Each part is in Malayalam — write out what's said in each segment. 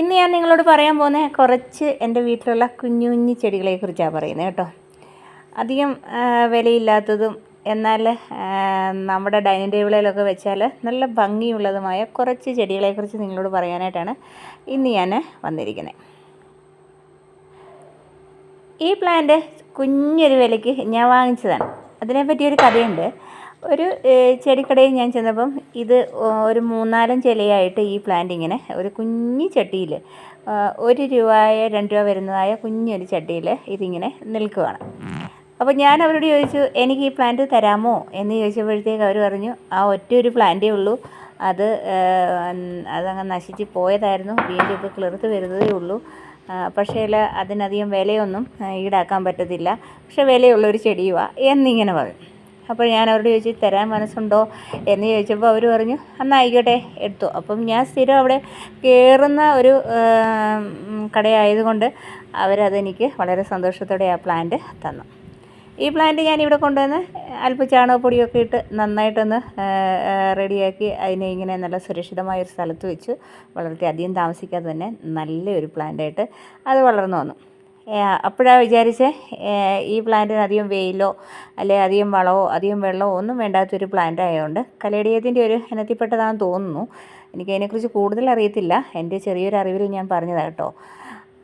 ഇന്ന് ഞാൻ നിങ്ങളോട് പറയാൻ പോകുന്ന കുറച്ച് എന്റെ വീട്ടിലുള്ള കുഞ്ഞു കുഞ്ഞു ചെടികളെ കുറിച്ചാണ് പറയുന്നത് കേട്ടോ. അധികം വിലയില്ലാത്തതും എന്നാൽ നമ്മുടെ ഡൈനിങ് ടേബിളിലൊക്കെ വെച്ചാൽ നല്ല ഭംഗിയുള്ളതുമായ കുറച്ച് ചെടികളെക്കുറിച്ച് നിങ്ങളോട് പറയാനായിട്ടാണ് ഇന്ന് ഞാൻ വന്നിരിക്കുന്നത്. ഈ പ്ലാന്റ് കുഞ്ഞൊരു വിലയ്ക്ക് ഞാൻ വാങ്ങിച്ചതാണ്. അതിനെപ്പറ്റി ഒരു കഥയുണ്ട്. ഒരു ചെടിക്കടയിൽ ഞാൻ ചെന്നപ്പം ഇത് ഒരു മൂന്നാലഞ്ച് ഇലയായിട്ട് ഈ പ്ലാന്റ് ഇങ്ങനെ ഒരു കുഞ്ഞു ചട്ടിയിൽ ഒരു രൂപയോ രണ്ട് രൂപ വരുന്നതായ കുഞ്ഞൊരു ചട്ടിയിൽ ഇതിങ്ങനെ നിൽക്കുവാണ്. അപ്പോൾ ഞാൻ അവരോട് ചോദിച്ചു എനിക്ക് ഈ പ്ലാന്റ് തരാമോ? എന്ന് ചോദിച്ചപ്പോഴത്തേക്ക് അവർ പറഞ്ഞു ആ ഒറ്റ ഒരു പ്ലാന്റേ ഉള്ളൂ. അത് അതങ്ങ് നശിച്ച് പോയതായിരുന്നു. വീണ്ടും ഇപ്പോൾ കിളിർത്ത് വരുന്നതേ ഉള്ളൂ. പക്ഷേ അതിനധികം വിലയൊന്നും ഈടാക്കാൻ പറ്റത്തില്ല. പക്ഷേ വിലയുള്ളൊരു ചെടിയുവാ എന്നിങ്ങനെ പറയും അപ്പോൾ ഞാൻ അവരോട് ചോദിച്ചു തരാൻ മനസ്സുണ്ടോ? എന്ന് ചോദിച്ചപ്പോൾ അവർ പറഞ്ഞു അന്നായിക്കോട്ടെ എടുത്തു. അപ്പം ഞാൻ സ്ഥിരം അവിടെ കയറുന്ന ഒരു കടയായതുകൊണ്ട് അവരതെനിക്ക് വളരെ സന്തോഷത്തോടെ ആ പ്ലാന്റ് തന്നു. ഈ പ്ലാന്റ് ഞാൻ ഇവിടെ കൊണ്ടുവന്ന് അല്പം ചാണകപ്പൊടിയൊക്കെ ഇട്ട് നന്നായിട്ടൊന്ന് റെഡിയാക്കി അതിനെ ഇങ്ങനെ നല്ല സുരക്ഷിതമായ ഒരു സ്ഥലത്ത് വെച്ച്. വളർത്തി അധികം താമസിക്കാതെ തന്നെ നല്ലൊരു പ്ലാന്റായിട്ട് അത് വളർന്നു വന്നു. അപ്പോഴാണ് വിചാരിച്ചത് ഈ പ്ലാന്റിന് അധികം വെയിലോ അല്ലെ അധികം വളമോ അധികം വെള്ളമോ ഒന്നും വേണ്ടാത്തൊരു പ്ലാന്റ് ആയതുകൊണ്ട് കലേഡിയത്തിന്റെ ഒരു ഇനത്തിൽപ്പെട്ടതാണെന്ന് തോന്നുന്നു. എനിക്കതിനെക്കുറിച്ച് കൂടുതൽ അറിയത്തില്ല. എന്റെ ചെറിയൊരു അറിവിൽ ഞാൻ പറഞ്ഞതാണ് കേട്ടോ.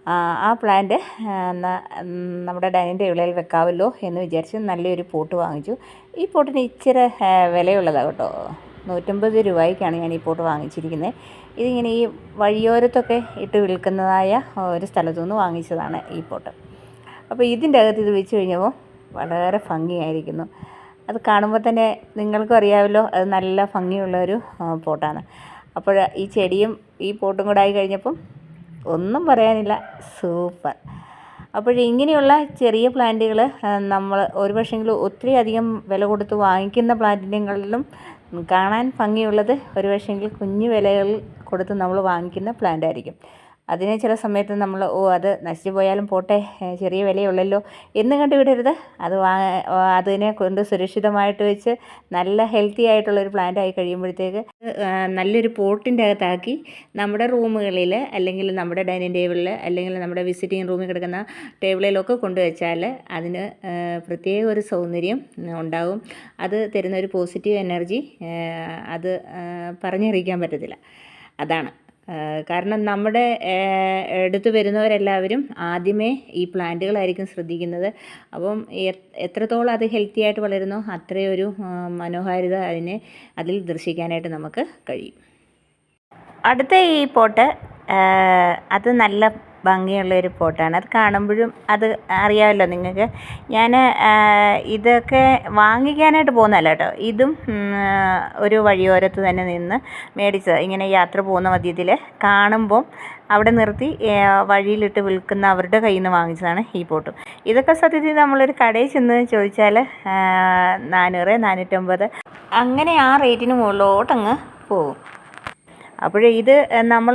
ആ, പ്ലാന്റ് നമ്മുടെ ഡൈനിങ് ടേബിളിൽ വെക്കാമല്ലോ എന്ന് വിചാരിച്ച് നല്ലൊരു പോട്ട് വാങ്ങിച്ചു. ഈ പോട്ടിന് ഇച്ചിരി വിലയുള്ളതാണ് കേട്ടോ. നൂറ്റമ്പത് രൂപയ്ക്കാണ് ഞാൻ ഈ പോട്ട് വാങ്ങിച്ചിരിക്കുന്നത് ഇതിങ്ങനെ ഈ വഴിയോരത്തൊക്കെ ഇട്ട് വിൽക്കുന്നതായ ഒരു സ്ഥലത്തു നിന്ന് വാങ്ങിച്ചതാണ് ഈ പോട്ട്. അപ്പോൾ ഇതിന്റെ അകത്ത് ഇത് വെച്ച് കഴിഞ്ഞപ്പോൾ വളരെ ഭംഗിയായിരിക്കുന്നു. അത് കാണുമ്പോൾ തന്നെ നിങ്ങൾക്കും അറിയാമല്ലോ അത് നല്ല ഭംഗിയുള്ള ഒരു പോട്ടാണ്. അപ്പോൾ ഈ ചെടിയും ഈ പോട്ടും കൂടെ ആയി കഴിഞ്ഞപ്പം ഒന്നും പറയാനില്ല സൂപ്പർ. അപ്പോൾ ഇങ്ങനെയുള്ള ചെറിയ പ്ലാന്റുകൾ നമ്മൾ ഒരു പക്ഷേങ്കിൽ ഒത്തിരി അധികം വില കൊടുത്ത് വാങ്ങിക്കുന്ന പ്ലാന്റിനെക്കാളിലും കാണാൻ ഭംഗിയുള്ളത് ഒരു കുഞ്ഞു വിലകൾ കൊടുത്ത് നമ്മൾ വാങ്ങിക്കുന്ന പ്ലാന്റ് ആയിരിക്കും. അതിനെ ചില സമയത്ത് നമ്മൾ ഓ അത് നശിച്ചു പോയാലും പോട്ടെ ചെറിയ വിലയുള്ളല്ലോ എന്ന് കണ്ടു വിടരുത് അത് വാ അതിനെ കൊണ്ട് സുരക്ഷിതമായിട്ട് വെച്ച് നല്ല ഹെൽത്തി ആയിട്ടുള്ളൊരു പ്ലാന്റ് ആയി കഴിയുമ്പോഴത്തേക്ക് നല്ലൊരു പോട്ടിന്റെ അകത്താക്കി നമ്മുടെ റൂമുകളിൽ അല്ലെങ്കിൽ നമ്മുടെ ഡൈനിങ് ടേബിളിൽ അല്ലെങ്കിൽ നമ്മുടെ വിസിറ്റിംഗ് റൂമിൽ കിടക്കുന്ന ടേബിളിലൊക്കെ കൊണ്ടുവച്ചാൽ അതിന് പ്രത്യേക ഒരു സൗന്ദര്യം ഉണ്ടാകും അത് തരുന്ന ഒരു പോസിറ്റീവ് എനർജി അത് പറഞ്ഞറിയിക്കാൻ പറ്റത്തില്ല. അതാണ്. കാരണം നമ്മുടെ എടുത്തു വരുന്നവരെല്ലാവരും ആദ്യമേ ഈ പ്ലാന്റുകളായിരിക്കും ശ്രദ്ധിക്കുന്നത്. അപ്പം എത്രത്തോളം അത് ഹെൽത്തി ആയിട്ട് വളരുന്നോ അത്രയൊരു മനോഹാരിത അതിനെ അതിൽ ദർശിക്കാനായിട്ട് നമുക്ക് കഴിയും. അടുത്ത ഈ പോട്ട് അത് നല്ല ഭംഗിയുള്ള ഒരു പോട്ടാണ് അത് കാണുമ്പോഴും അത് അറിയാമല്ലോ നിങ്ങൾക്ക്. ഞാൻ ഇതൊക്കെ വാങ്ങിക്കാനായിട്ട് പോകുന്നതല്ല കേട്ടോ. ഇതും ഒരു വഴിയോരത്ത് തന്നെ നിന്ന് മേടിച്ചത്. ഇങ്ങനെ യാത്ര പോകുന്ന മധ്യത്തിൽ കാണുമ്പം അവിടെ നിർത്തി വഴിയിലിട്ട് വിൽക്കുന്ന അവരുടെ കയ്യിൽ നിന്ന് വാങ്ങിച്ചതാണ് ഈ പോട്ടും ഇതൊക്കെ സത്യത്തിൽ നമ്മളൊരു കടയിൽ ചെന്ന് ചോദിച്ചാൽ നാനൂറ് നാനൂറ്റമ്പത് അങ്ങനെ ആ റേറ്റിന് മുകളിലോട്ടങ്ങ് പോകും. അപ്പോൾ ഇത് നമ്മൾ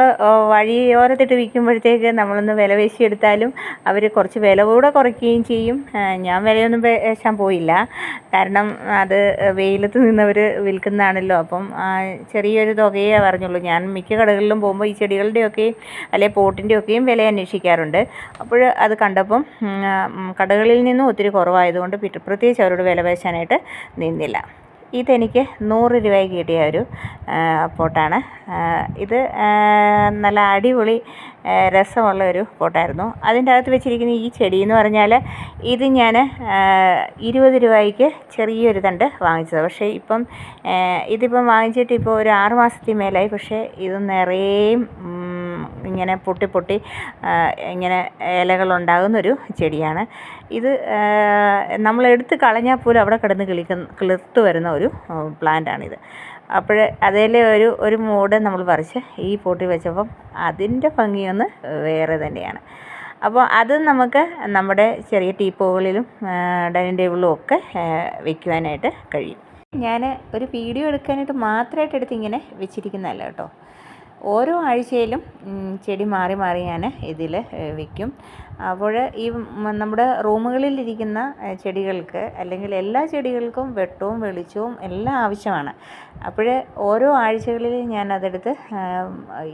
വഴിയോരത്തിട്ട് വിൽക്കുമ്പോഴത്തേക്ക് നമ്മളൊന്ന് വില വേശി എടുത്താലും അവർ കുറച്ച് വില കൂടെ കുറയ്ക്കുകയും ചെയ്യും. ഞാൻ വിലയൊന്നും പേശാൻ പോയില്ല. കാരണം അത് വെയിലത്ത് നിന്നവർ വിൽക്കുന്നതാണല്ലോ. അപ്പം ചെറിയൊരു തുകയേ പറഞ്ഞുള്ളൂ ഞാൻ മിക്ക കടകളിലും പോകുമ്പോൾ ഈ ചെടികളുടെയൊക്കെയും അല്ലെങ്കിൽ പോട്ടിന്റെയൊക്കെയും വില അന്വേഷിക്കാറുണ്ട്. അപ്പോൾ അത് കണ്ടപ്പം കടകളിൽ നിന്നും ഒത്തിരി കുറവായതുകൊണ്ട് പ്രത്യേകിച്ച് അവരോട് വില പേശാനായിട്ട് നിന്നില്ല. ഇതെനിക്ക് നൂറ് രൂപയ്ക്ക് കിട്ടിയ ഒരു പോട്ടാണ്. ഇത് നല്ല അടിപൊളി രസമുള്ള ഒരു പോട്ടായിരുന്നു. അതിന്റെ അകത്ത് വെച്ചിരിക്കുന്ന ഈ ചെടി എന്ന് പറഞ്ഞാൽ ഇത് ഞാൻ ഇരുപത് രൂപയ്ക്ക് ചെറിയൊരു തണ്ട് വാങ്ങിച്ചത് പക്ഷേ ഇപ്പം ഇതിപ്പം വാങ്ങിച്ചിട്ട് ഇപ്പോൾ ഒരു ആറ് മാസത്തിൽ മേലായി. പക്ഷേ ഇത് നിറയേയും ഇങ്ങനെ പൊട്ടി പൊട്ടി ഇങ്ങനെ ഇലകളുണ്ടാകുന്നൊരു ചെടിയാണ്. ഇത് നമ്മൾ എടുത്ത് കളഞ്ഞാൽ പോലും അവിടെ കിടന്ന് കിളിക്കുന്ന കിളിർത്ത് വരുന്ന ഒരു പ്ലാന്റാണിത്. അപ്പോൾ അതേലെ ഒരു ഒരു മൂട് നമ്മൾ പറിച്ച് ഈ പോട്ടി വെച്ചപ്പം അതിന്റെ ഭംഗിയൊന്ന് വേറെ തന്നെയാണ്. അപ്പോൾ അത് നമുക്ക് നമ്മുടെ ചെറിയ ടീപ്പോകളിലും ഡൈനിങ് ടേബിളിലും ഒക്കെ വെക്കുവാനായിട്ട് കഴിയും. ഞാൻ ഒരു വീഡിയോ എടുക്കാനായിട്ട് മാത്രമായിട്ട് എടുത്ത് ഇങ്ങനെ വെച്ചിരിക്കുന്നതല്ല കേട്ടോ. ഓരോ ആഴ്ചയിലും ചെടി മാറി മാറി ഞാൻ ഇതിൽ വെക്കും. അപ്പോൾ ഈ നമ്മുടെ റൂമുകളിലിരിക്കുന്ന ചെടികൾക്ക് അല്ലെങ്കിൽ എല്ലാ ചെടികൾക്കും വെട്ടവും വെളിച്ചവും എല്ലാം ആവശ്യമാണ്. അപ്പോൾ ഓരോ ആഴ്ചകളിൽ ഞാൻ അതെടുത്ത്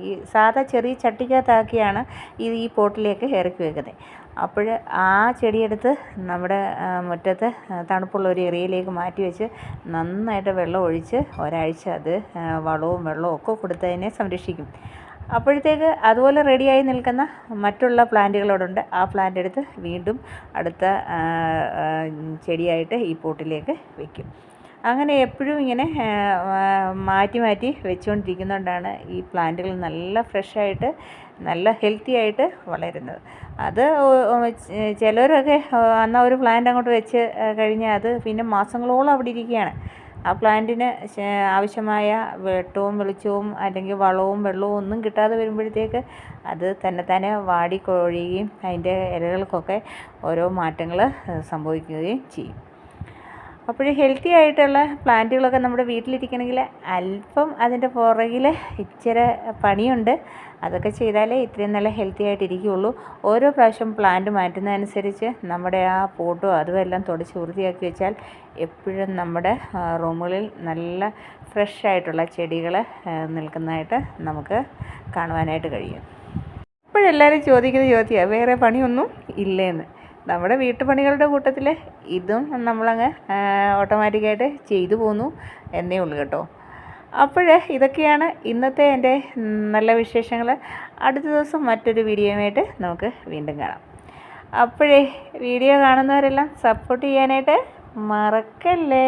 ഈ സാധാ ചെറിയ ചട്ടിക്കകത്താക്കിയാണ് ഇത് ഈ പോട്ടിലേക്ക് ഇറക്കി വെക്കുന്നത്. അപ്പോൾ ആ ചെടിയെടുത്ത് നമ്മുടെ മുറ്റത്ത് തണുപ്പുള്ള ഒരു ഏരിയയിലേക്ക് മാറ്റി വെച്ച് നന്നായിട്ട് വെള്ളം ഒഴിച്ച് ഒരാഴ്ച അത് വളവും വെള്ളവും ഒക്കെ കൊടുത്ത് അതിനെ സംരക്ഷിക്കും. അപ്പോഴത്തേക്ക് അതുപോലെ റെഡിയായി നിൽക്കുന്ന മറ്റുള്ള പ്ലാന്റുകളോടുണ്ട്. ആ പ്ലാന്റ് എടുത്ത് വീണ്ടും അടുത്ത ചെടിയായിട്ട് ഈ പോട്ടിലേക്ക് വെക്കും. അങ്ങനെ എപ്പോഴും ഇങ്ങനെ മാറ്റി മാറ്റി വെച്ചുകൊണ്ടിരിക്കുന്നതുകൊണ്ടാണ് ഈ പ്ലാന്റുകൾ നല്ല ഫ്രഷായിട്ട് നല്ല ഹെൽത്തി ആയിട്ട് വളരുന്നത്. അത് ചിലരൊക്കെ എന്നാൽ ഒരു പ്ലാന്റ് അങ്ങോട്ട് വെച്ച് കഴിഞ്ഞാൽ അത് പിന്നെ മാസങ്ങളോളം അവിടെ ഇരിക്കുകയാണ്. ആ പ്ലാന്റിന് ആവശ്യമായ വെട്ടവും വെളിച്ചവും അല്ലെങ്കിൽ വളവും വെള്ളവും ഒന്നും കിട്ടാതെ വരുമ്പോഴത്തേക്ക് അത് തന്നെ തന്നെ വാടി കൊഴിയുകയും അതിന്റെ ഇലകൾക്കൊക്കെ ഓരോ മാറ്റങ്ങൾ സംഭവിക്കുകയും ചെയ്യും. അപ്പോൾ ഹെൽത്തി ആയിട്ടുള്ള പ്ലാന്റുകളൊക്കെ നമ്മുടെ വീട്ടിലിരിക്കണമെങ്കിൽ അല്പം അതിന്റെ പുറകിൽ ഇച്ചിരി പണിയുണ്ട്. അതൊക്കെ ചെയ്താലേ ഇത്രയും നല്ല ഹെൽത്തി ആയിട്ട് ഇരിക്കുകയുള്ളൂ. ഓരോ പ്രാവശ്യം പ്ലാന്റ് മാറ്റുന്നതനുസരിച്ച് നമ്മുടെ ആ പോട്ടോ അതും എല്ലാം തുടച്ച് വൃത്തിയാക്കി വെച്ചാൽ എപ്പോഴും നമ്മുടെ റൂമുകളിൽ നല്ല ഫ്രഷ് ആയിട്ടുള്ള ചെടികൾ നിൽക്കുന്നതായിട്ട് നമുക്ക് കാണുവാനായിട്ട് കഴിയും. ഇപ്പോഴെല്ലാവരും ചോദിക്കുന്ന ചോദ്യമാണ് വേറെ പണിയൊന്നും ഇല്ലേന്ന്. നമ്മുടെ വീട്ടുപണികളുടെ കൂട്ടത്തിൽ ഇതും നമ്മളങ്ങ് ഓട്ടോമാറ്റിക്കായിട്ട് ചെയ്തു പോന്നു എന്നേ ഉള്ളൂ കേട്ടോ. അപ്പോഴേ ഇതൊക്കെയാണ് ഇന്നത്തെ എന്റെ നല്ല വിശേഷങ്ങൾ അടുത്ത ദിവസം മറ്റൊരു വീഡിയോയുമായിട്ട് നമുക്ക് വീണ്ടും കാണാം. അപ്പോഴേ വീഡിയോ കാണുന്നവരെല്ലാം സപ്പോർട്ട് ചെയ്യാനായിട്ട് മറക്കല്ലേ?